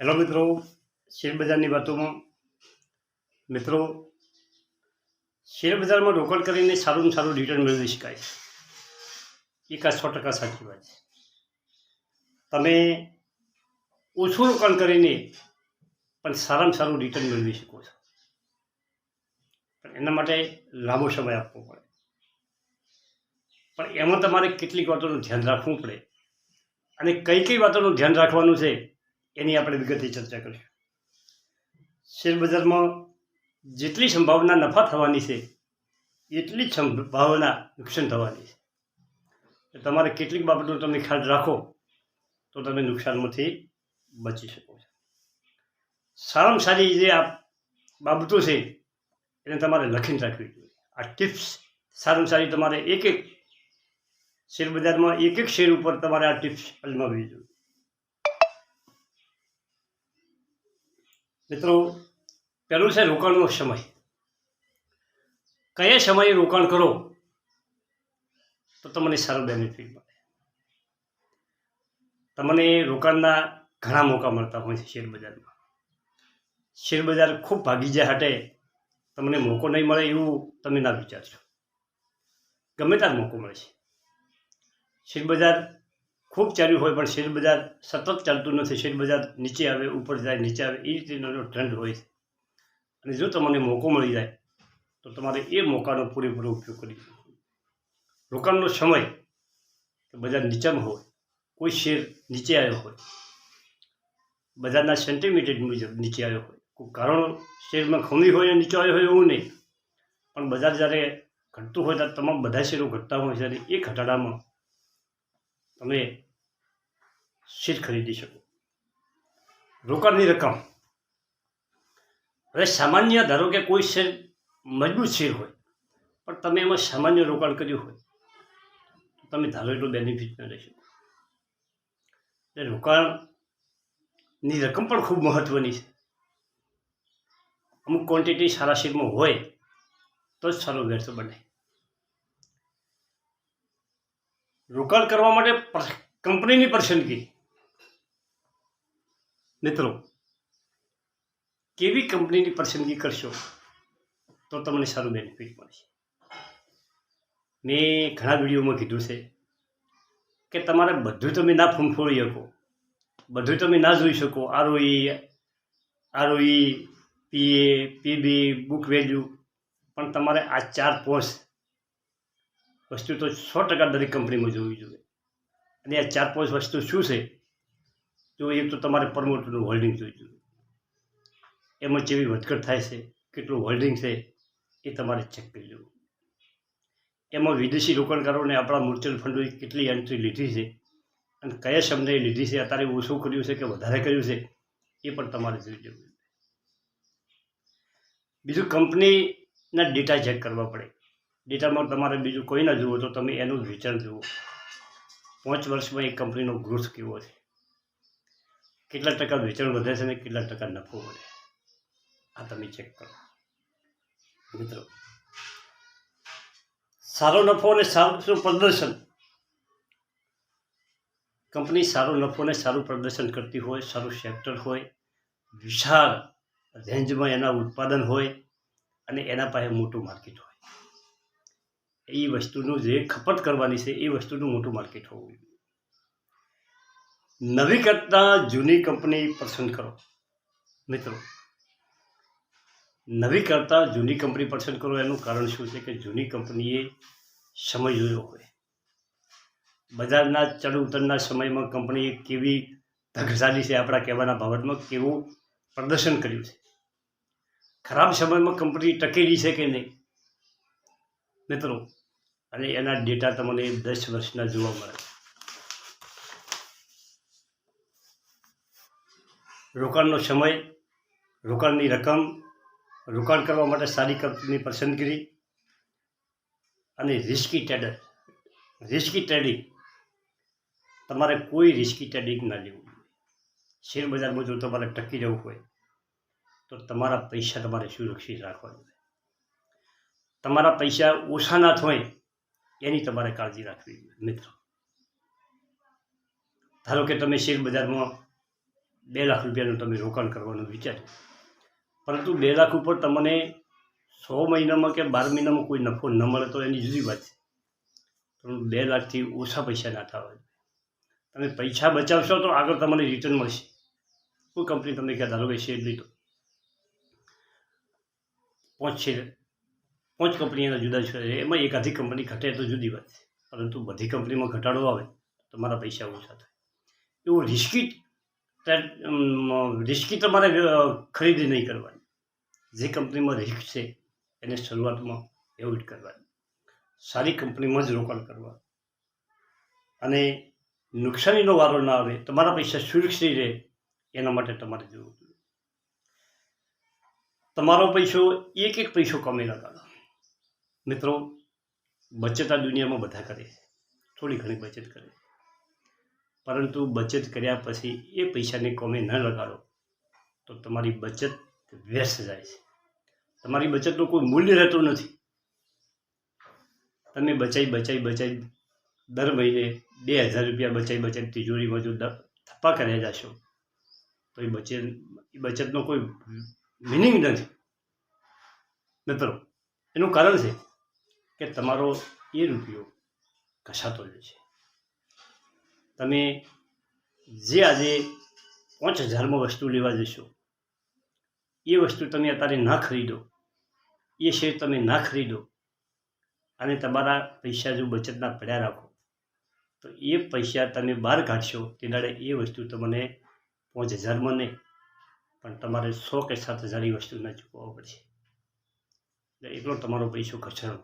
Hello મિત્રો, share બજારની વાતોમાં. મિત્રો, શેર બજારમાં રોકાણ કરીને સારું સારું રિટર્ન મેળવી શકાય એક આ સો ટકા સાચી વાત છે. તમે ઓછું રોકાણ કરીને પણ સારામાં સારું રિટર્ન મેળવી શકો છો. પણ એના માટે લાંબો સમય આપવો પડે. પણ એમાં તમારે કેટલીક વાતોનું ધ્યાન રાખવું પડે. અને કઈ કઈ વાતોનું ધ્યાન રાખવાનું છે એની આપણે વિગતે ચર્ચા કરીશું શેર બજારમાં જેટલી સંભાવના નફા થવાની છે, એટલી જ સંભાવના નુકસાન થવાની છે. તમારે કેટલીક બાબતનો તમે ખ્યાલ રાખો, તો તમે નુકસાનમાંથી બચી શકો છો. સારામાં સારી જે આ બાબતો છે, એને તમારે લખીને રાખવી જોઈએ. આ ટિપ્સ સારામાં સારી તમારે એક એક શેરબજારમાં એક એક શેર ઉપર તમારે આ ટિપ્સ અજમાવી જોઈએ. મિત્રો, પહેલું છે રોકાણનો સમય. કયા સમયે રોકાણ કરો? તો તમને સારો બેનિફિટ મળે. તમને રોકાણના ઘણા મોકા મળતા હોય છે શેરબજારમાં શેરબજાર શેર બજાર ખૂબ ભાગી જાય હાટે તમને મોકો નહીં મળે એવું તમે ના વિચારશો. ગમે ત્યારે મોકો મળે છે. શેર બજાર ખૂબ ચાલ્યું હોય, પણ શેર બજાર સતત ચાલતું નથી. શેર બજાર નીચે આવે, ઉપર જાય, નીચે આવે, એ રીતેનો ટ્રેન્ડ હોય છે. અને જો તમને મોકો મળી જાય, તો તમારે એ મોકાનો પૂરેપૂરો ઉપયોગ કરી રોકાણનો સમય બજાર નીચામાં હોય, કોઈ શેર નીચે આવ્યો હોય, બજારના સેન્ટીમીટર મુજબ નીચે આવ્યો હોય, કોઈ કારણ શેરમાં ખમી હોય અને નીચે આવ્યો હોય એવું નહીં. પણ બજાર જ્યારે ઘટતું હોય, ત્યારે તમામ બધા શેરો ઘટતા હોય અને એ ઘટાડામાં તમે શેર ખરીદી શકો રોકાણની રકમ હવે સામાન્ય ધારો કે કોઈ શેર મજબૂત શેર હોય પણ તમે એમાં સામાન્ય રોકાણ કર્યું હોય તો તમે ધારો એટલું બેનિફિટ ન લઈ શકો એટલે રોકાણની રકમ પણ ખૂબ મહત્ત્વની છે અમુક ક્વોન્ટિટી સારા શેરમાં હોય તો જ સારો વ્યર્થ બને રોકાણ કરવા માટે કંપનીની પસંદગી મિત્રો, કેવી કંપનીની પસંદગી કરશો તો તમને સારું બેનિફિટ મળશે. મેં ઘણા વિડીયોમાં કીધું છે કે તમારે બધું તમે ના ફૂંફોળી શકો, બધું તમે ના જોઈ શકો, ROI ROI, PE, PB, book value, પણ તમારે આ ચાર પોસ્ટ વસ્તુ તો સો ટકા દરેક કંપનીમાં જોવી જોઈએ. અને આ ચાર પોસ્ટ વસ્તુ શું છે? તો એક તો તમારે પ્રમોટરનું હોલ્ડિંગ જોઈ જોઈએ એમાં જેવી વધઘટ થાય છે, કેટલું હોલ્ડિંગ છે, એ તમારે ચેક કરી લેવું. એમાં વિદેશી રોકાણકારોને આપણા મ્યુચ્યુઅલ ફંડોએ કેટલી એન્ટ્રી લીધી છે અને કયા સમયે લીધી છે, અત્યારે ઓછું કર્યું છે કે વધારે કર્યું છે, એ પણ તમારે જોઈ લેવું. બીજું કંપનીના ડેટા ચેક કરવા પડે. ડેટામાં તમારે બીજું કોઈ ના જુઓ તો તમે એનું રિટર્ન જુઓ. પાંચ વર્ષમાં એ કંપનીનો ગ્રોથ કેવો છે? કેટલા ટકા વેચાણ વધે છે અને કેટલા ટકા નફો વધે? આ તમે ચેક કરો. મિત્રો, સારો નફો અને સારું પ્રદર્શન. કંપની સારો નફો અને સારું પ્રદર્શન કરતી હોય, સારું સેક્ટર હોય, વિશાળ રેન્જમાં એના ઉત્પાદન હોય અને એના પાસે મોટું માર્કેટ હોય. એ વસ્તુનું જે ખપત કરવાની છે, એ વસ્તુનું મોટું માર્કેટ હોવું જોઈએ. નવી કરતાં જૂની કંપની પસંદ કરો. મિત્રો, નવી કરતાં જૂની કંપની પસંદ કરો એનું કારણ શું છે કે જૂની કંપનીએ સમય જોયો હોય. બજારના ચડ ઉતરના સમયમાં કંપનીએ કેવી ધગશાલી છે આપણા કહેવાના બાબતમાં કેવું પ્રદર્શન કર્યું છે. ખરાબ સમયમાં કંપની ટકેલી છે કે નહીં? મિત્રો, અને એના ડેટા તમને દસ વર્ષના જોવા મળે. રોકાણનો સમય, રોકાણની રકમ, રોકાણ કરવા માટે સારી કંપનીની પસંદગી અને રિસ્કી ટ્રેડર રિસ્કી ટ્રેડિંગ તમારે કોઈ રિસ્કી ટ્રેડિંગ ના લેવું. શેર બજારમાં જો તમારે ટકી રહેવું હોય, તો તમારા પૈસા તમારે સુરક્ષિત રાખવા જોઈએ તમારા પૈસા ઓછા ના થાય, એની તમારે કાળજી રાખવી જોઈએ, મિત્રો. ધારો કે તમે શેર બજારમાં બે લાખ રૂપિયાનું તમે રોકાણ કરવાનું વિચાર્યું. પરંતુ બે લાખ ઉપર તમને સો મહિનામાં કે બાર મહિનામાં કોઈ નફો ન મળે તો એની જુદી વાત છે. પણ બે લાખથી ઓછા પૈસા ના થવા તમે પૈસા બચાવશો તો આગળ તમને રિટર્ન મળશે. કોઈ કંપની તમને ક્યાં ધારો કે શેર લીધો. પાંચ શેર પાંચ કંપનીના જુદા જુદા છે. એમાં એક કંપની ઘટે તો જુદી વાત છે. પરંતુ બધી કંપનીમાં ઘટાડો આવે તો તમારા પૈસા ઓછા થાય. એવું રિસ્કી રિસ્કી તમારે ખરીદી નહીં કરવાની. જે કંપનીમાં રિસ્ક છે, એને શરૂઆતમાં એવોઇડ કરવાની. સારી કંપનીમાં જ રોકાણ કરવા અને નુકસાનીનો વારો ના આવે તમારા પૈસા સુરક્ષિત રહે, એના માટે તમારે જોવું જોઈએ તમારો પૈસો, એક એક પૈસો કમી લગાડો મિત્રો, બચત આ દુનિયામાં બધા કરે થોડી ઘણી બચત કરે પરંતુ બચત કર્યા પછી એ પૈસાને કોમે ન લગાડો, તો તમારી બચત વ્યસ્ત જાય છે. તમારી બચતનું કોઈ મૂલ્ય રહેતું નથી. તમે બચાઈ બચાવી બચાઈ દર મહિને બે હજાર રૂપિયા બચાવી બચાઈ તિજોરીમાં જો થપ્પા કર્યા જશો, તો એ બચત એ બચતનો કોઈ મિનિંગ નથી. મિત્રો, એનું કારણ છે કે તમારો એ રૂપિયો ઘસાતો જ છે. તમે જે આજે પાંચ હજારમાં વસ્તુ લેવા જશો, એ વસ્તુ તમે અત્યારે ના ખરીદો, એ શેર તમે ના ખરીદો, અને તમારા પૈસા જો બચતના પડ્યા રાખો, તો એ પૈસા તમે બહાર કાઢશો તેનાડે એ વસ્તુ તમને પાંચ હજારમાં નહીં, પણ તમારે સો કે સાત હજારની એ ના ચૂકવવા પડશે. એટલે એટલો તમારો પૈસો ખર્ચાણો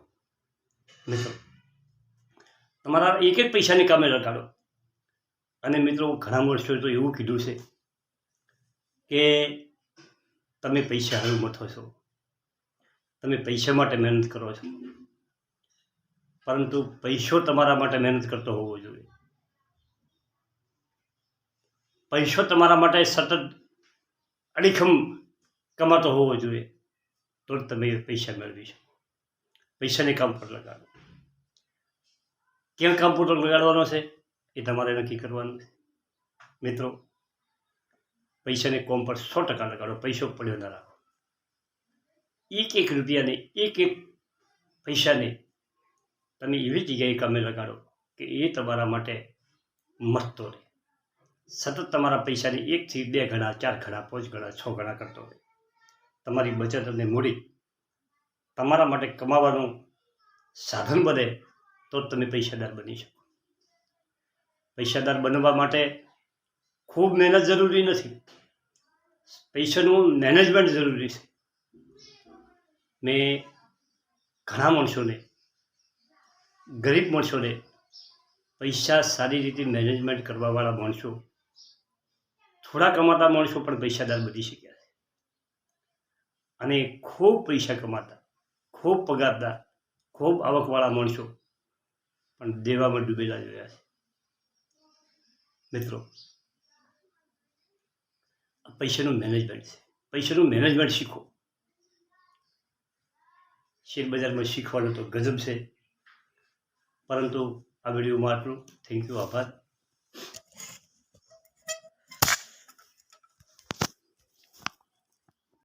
મિત્રો, તમારા એક એક પૈસાની કામે લગાડો. અને મિત્રો ઘણા વર્ષો તો એવું કીધું છે કે તમે પૈસા હારું મથો છો. તમે પૈસા માટે મહેનત કરો છો. પરંતુ પૈસો તમારા માટે મહેનત કરતો હોવો જોઈએ. પૈસો તમારા માટે સતત અડીખમ કમાતો હોવો જોઈએ તો જ તમે પૈસા મેળવી શકો. પૈસાને કામ પર લગાડો. ક્યાં કામ પર લગાડવાનો છે? એ તમારે નક્કી કરવાનું મિત્રો, પૈસાને કોમ પર સો ટકા લગાડો, પૈસો પડ્યો ના રાખો. એક એક રૂપિયાને, એક એક પૈસાને તમે એવી જગ્યાએ કામે લગાડો કે એ તમારા માટે મસ્તો રહે. સતત તમારા પૈસાને એકથી બે ગણા, ચાર ગણા, પાંચ ગણા, છ ગણા કરતો હોય તમારી બચત અને મૂડી તમારા માટે કમાવાનું સાધન બને તો જ તમે પૈસાદાર બની શકો. પૈસાદાર બનવા માટે ખૂબ મહેનત જરૂરી નથી. પૈસાનું મેનેજમેન્ટ જરૂરી છે. મેં ઘણા માણસોને, ગરીબ માણસોને પૈસા સારી રીતે મેનેજમેન્ટ કરવાવાળા માણસો, થોડા કમાતા માણસો પણ પૈસાદાર બની શક્યા છે. અને ખૂબ પૈસા કમાતા, ખૂબ પગારદાર, ખૂબ આવકવાળા માણસો પણ દેવામાં ડૂબેલા જોયા છે. મિત્રો, પૈસાનું મેનેજમેન્ટ છે પૈસાનું મેનેજમેન્ટ શીખો. શેર બજારમાં શીખવાનું તો ગજબ છે. પરંતુ આ વિડીયોમાં આટલું. થેન્ક યુ આભાર.